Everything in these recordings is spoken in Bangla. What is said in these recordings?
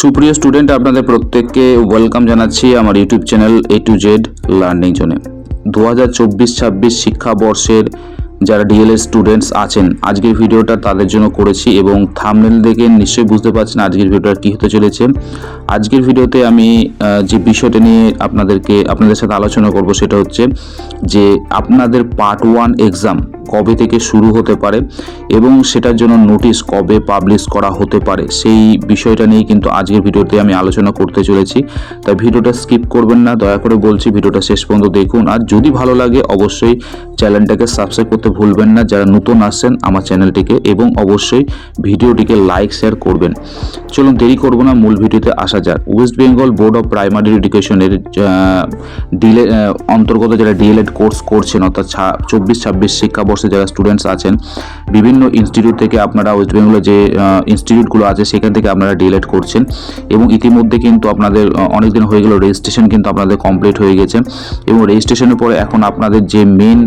সুপ্রিয় স্টুডেন্ট আপনাদের প্রত্যেককে ওয়েলকাম জানাচ্ছি আমার YouTube channel A to Z learning জোনে দু হাজার চব্বিশ ছাব্বিশ শিক্ষাবর্ষের যারা ডিএলএস স্টুডেন্টস আছেন, আজকের ভিডিওটা তাদের জন্য করেছি এবং থামনেল দেখে নিশ্চয়ই বুঝতে পারছেন আজকের ভিডিওটা কী হতে চলেছে। আজকের ভিডিওতে আমি যে বিষয়টা নিয়ে আপনাদেরকে, আপনাদের সাথে আলোচনা করব সেটা হচ্ছে যে আপনাদের পার্ট ওয়ান এক্সাম কবে থেকে শুরু হতে পারে এবং সেটার জন্য নোটিশ কবে পাবলিশ করা হতে পারে, সেই বিষয়টা নিয়ে কিন্তু আজকের ভিডিওতে আমি আলোচনা করতে চলেছি। তাই ভিডিওটা স্কিপ করবেন না, দয়া করে বলছি ভিডিওটা শেষ পর্যন্ত দেখুন। আর যদি ভালো লাগে, অবশ্যই চ্যানেলটাকে সাবস্ক্রাইব করতে ভুলবেন না। যারা নতুন আসছেন, আমার চ্যানেলটিকে এবং অবশ্যই ভিডিওটিকে লাইক শেয়ার করবেন। চলুন দেরি করব না, মূল ভিডিওতে আসা যাক। West Bengal Board of Primary এডুকেশনের ডিলে অন্তর্গত যারা ডিএলএড কোর্স করছেন, অর্থাৎ চব্বিশ ছাব্বিশ শিক্ষাবর্ষে যারা স্টুডেন্টস আছেন, বিভিন্ন ইনস্টিটিউট থেকে আপনারা ওয়েস্ট বেঙ্গলের যে ইনস্টিটিউটগুলো আছে, সেখান থেকে আপনারা ডিএলএড করছেন এবং ইতিমধ্যে কিন্তু আপনাদের অনেক দিন হয়ে গেল রেজিস্ট্রেশন কিন্তু আপনাদের কমপ্লিট হয়ে গেছে এবং রেজিস্ট্রেশনের পরে এখন আপনাদের যে মেন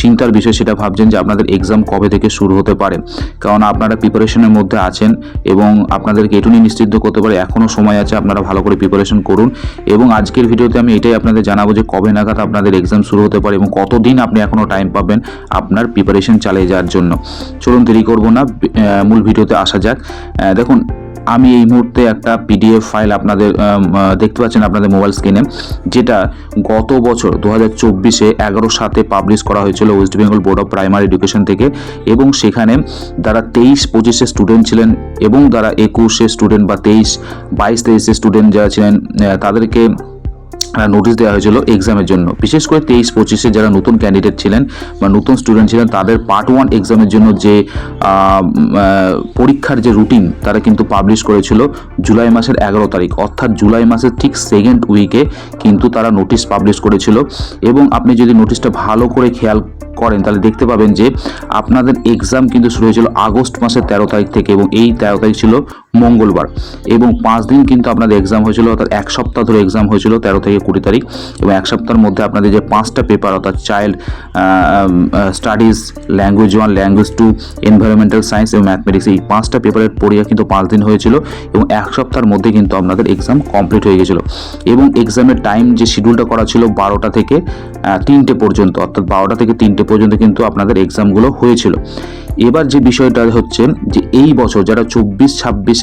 চিন্তার বিষয় সেটা ভাবছেন যে আপনাদের এক্সাম কবে থেকে শুরু হতে পারে। কারণ আপনারা প্রিপারেশনের মধ্যে আছেন এবং আপনাদেরকে এটুকুনি নিশ্চিত করতে পারে এখনও সময় আছে, আপনারা ভালো করে প্রিপারেশন করুন এবং আজকের ভিডিওতে আমি এটাই আপনাদের জানাব যে কবে নাগাদ আপনাদের এক্সাম শুরু হতে পারে এবং কতদিন আপনি এখনও টাইম পাবেন, আপনার প্রিপারেশন চালিয়ে যাওয়ার জন্য। চলুন দেরি করব না মূল ভিডিওতে আসা যাক। দেখুন, আমি এই মুহূর্তে একটা পিডিএফ ফাইল আপনাদের দেখতে পাচ্ছেন আপনাদের মোবাইল স্ক্রিনে যেটা গত বছর দু হাজার চব্বিশে এগারো সাতে পাবলিশ করা হয়েছিল West Bengal Board of Primary Education থেকে। এবং সেখানে তারা তেইশ, পঁচিশে স্টুডেন্ট ছিলেন এবং তারা একুশে স্টুডেন্ট বা তেইশ, বাইশ, তেইশে স্টুডেন্ট যারা ছিলেন তাদেরকে নোটিশ দেওয়া হয়েছিল এক্সামের জন্য। বিশেষ করে তেইশ, পঁচিশে যারা নতুন ক্যান্ডিডেট ছিলেন বা নতুন স্টুডেন্ট ছিলেন, তাদের পার্ট ওয়ান এক্সামের জন্য যে পরীক্ষার যে রুটিন তারা কিন্তু পাবলিশ করেছিল জুলাই মাসের এগারো তারিখ। অর্থাৎ জুলাই মাসের ঠিক সেকেন্ড উইকে কিন্তু তারা নোটিশ পাবলিশ করেছিল। এবং আপনি যদি নোটিশটা ভালো করে খেয়াল করেন, তাহলে দেখতে পাবেন যে, আপনাদের এক্সাম কিন্তু শুরু হয়েছিল আগস্ট মাসের তেরো তারিখ থেকে এবং এই তেরো তারিখ ছিল মঙ্গলবার। এবং পাঁচ দিন কিন্তু আপনাদের এক্সাম হয়েছিল, অর্থাৎ এক সপ্তাহ ধরে এক্সাম হয়েছিল তেরো থেকে কুড়ি তারিখ। এবং এক সপ্তাহের মধ্যে আপনাদের যে পাঁচটা পেপার অর্থাৎ child studies language one language two environmental science এবং ম্যাথমেটিক্স এই পাঁচটা পেপারের পরীক্ষা কিন্তু পাঁচ দিন হয়েছিল এবং এক সপ্তাহের মধ্যে কিন্তু আপনাদের এক্সাম কমপ্লিট হয়ে গেছিল। এবং এক্সামের টাইম যে শিডিউলটা করা ছিল বারোটা থেকে তিনটে পর্যন্ত, অর্থাৎ বারোটা থেকে তিনটে পর্যন্ত কিন্তু আপনাদের এক্সামগুলো হয়েছিল। এবার যে বিষয়টা হচ্ছে যে এই বছর যারা চব্বিশ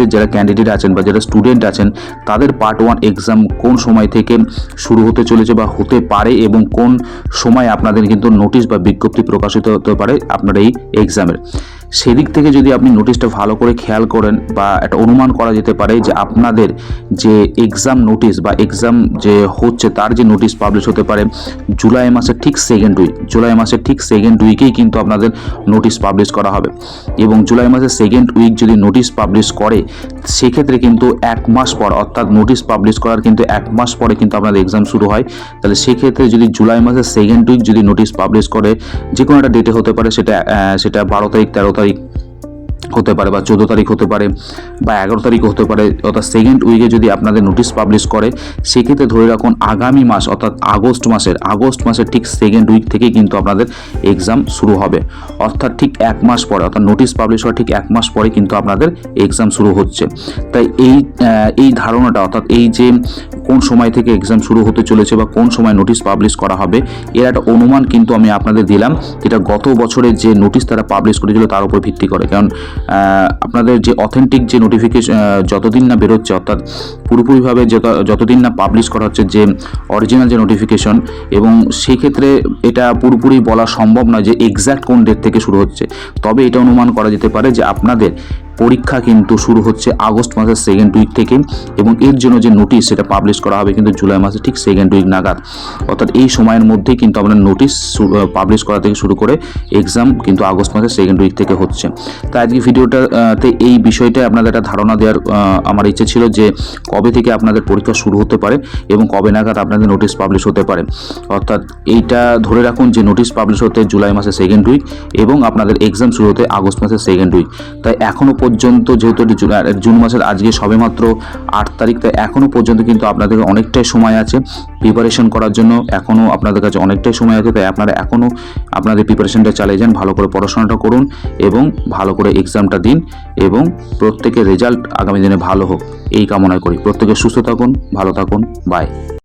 ছাব্বিশের যারা ক্যান্ডিডেট আছেন বা যারা স্টুডেন্ট আছেন, তাদের পার্ট ওয়ান এক্সাম কোন সময় থেকে শুরু হতে চলেছে বা হতে পারে এবং কোন সময় আপনাদের কিন্তু নোটিশ বা বিজ্ঞপ্তি প্রকাশিত হতে পারে আপনার এই এক্সামের সেদিক থেকে যদি আপনি নোটিশটা ভালো করে খেয়াল করেন বা একটা অনুমান করা যেতে পারে যে আপনাদের যে এক্সাম নোটিশ বা এক্সাম যে হচ্ছে তার যে নোটিশ পাবলিশ হতে পারে, জুলাই মাসের ঠিক সেকেন্ড উইক জুলাই মাসের ঠিক সেকেন্ড উইকেই কিন্তু আপনাদের নোটিশ পাবলিশ করা হবে। এবং জুলাই মাসের সেকেন্ড উইক যদি নোটিশ পাবলিশ করে, সেক্ষেত্রে কিন্তু এক মাস পর, অর্থাৎ নোটিশ পাবলিশ করার কিন্তু এক মাস পরে কিন্তু আপনাদের এক্সাম শুরু হয়। তাহলে সেক্ষেত্রে যদি জুলাই মাসের সেকেন্ড উইক যদি নোটিশ পাবলিশ করে যে কোনো একটা ডেটে হতে পারে, সেটা সেটা বারো তারিখ, তেরো তারিখ হতে পারে বা চোদ্দ তারিখ হতে পারে বা এগারো তারিখ হতে পারে, অর্থাৎ সেকেন্ড উইকে যদি আপনাদের নোটিশ পাবলিশ করে, সেক্ষেত্রে ধরে রাখুন আগামী মাস, অর্থাৎ আগস্ট মাসের আগস্ট মাসের ঠিক সেকেন্ড উইক থেকেই কিন্তু আপনাদের এক্সাম শুরু হবে। অর্থাৎ ঠিক এক মাস পরে, অর্থাৎ নোটিশ পাবলিশ হওয়ার ঠিক এক মাস পরে কিন্তু আপনাদের এক্সাম শুরু হচ্ছে। তাই এই এই ধারণাটা, অর্থাৎ এই যে কোন সময় থেকে এক্সাম শুরু হতে চলেছে বা কোন সময় নোটিশ পাবলিশ করা হবে, এর একটা অনুমান কিন্তু আমি আপনাদের দিলাম, যেটা গত বছরের যে নোটিশ তারা পাবলিশ করেছিল তার উপর ভিত্তি করে। কারণ আপনাদের যে অথেন্টিক যে নোটিফিকেশন যতদিন না বেরোচ্ছে, অর্থাৎ পুরোপুরিভাবে যত- যতদিন না পাবলিশ করা হচ্ছে যে অরিজিনাল যে নোটিফিকেশন এবং সেই ক্ষেত্রে এটা পুরোপুরি বলা সম্ভব নয় যে এক্স্যাক্ট কোন ডেট থেকে শুরু হচ্ছে। তবে এটা অনুমান করা যেতে পারে যে আপনাদের পরীক্ষা কিন্তু শুরু হচ্ছে আগস্ট মাসের সেকেন্ড উইক থেকে এবং এর জন্য যে নোটিশ সেটা পাবলিশ করা হবে কিন্তু জুলাই মাসে ঠিক সেকেন্ড উইক নাগাদ। অর্থাৎ এই সময়ের মধ্যেই কিন্তু আপনার নোটিশ পাবলিশ করা থেকে শুরু করে এক্সাম কিন্তু আগস্ট মাসের সেকেন্ড উইক থেকে হচ্ছে। তাই আজকে ভিডিওটাতে এই বিষয়টা আপনাদের একটা ধারণা দেওয়ার আমার ইচ্ছে ছিল যে কবে থেকে আপনাদের পরীক্ষা শুরু হতে পারে এবং কবে নাগাদ আপনাদের নোটিশ পাবলিশ হতে পারে। অর্থাৎ এইটা ধরে রাখুন যে নোটিশ পাবলিশ হতে জুলাই মাসের সেকেন্ড উইক এবং আপনাদের এক্সাম শুরু হতে আগস্ট মাসের সেকেন্ড উইক তাই এখনও পর্যন্ত যেহেতু এটি জুন মাসের আজকে সবেমাত্র আট তারিখ তো এখনও পর্যন্ত কিন্তু আপনাদের অনেকটাই সময় আছে প্রিপারেশন করার জন্য। এখনও আপনাদের কাছে অনেকটাই সময় আছে, তাই আপনারা এখনও আপনাদের প্রিপারেশনটা চালিয়ে যান, ভালো করে পড়াশোনাটা করুন এবং ভালো করে এক্সামটা দিন এবং প্রত্যেকের রেজাল্ট আগামী দিনে ভালো হোক। এই কামনা করি। প্রত্যেকে সুস্থ থাকুন, ভালো থাকুন। বাই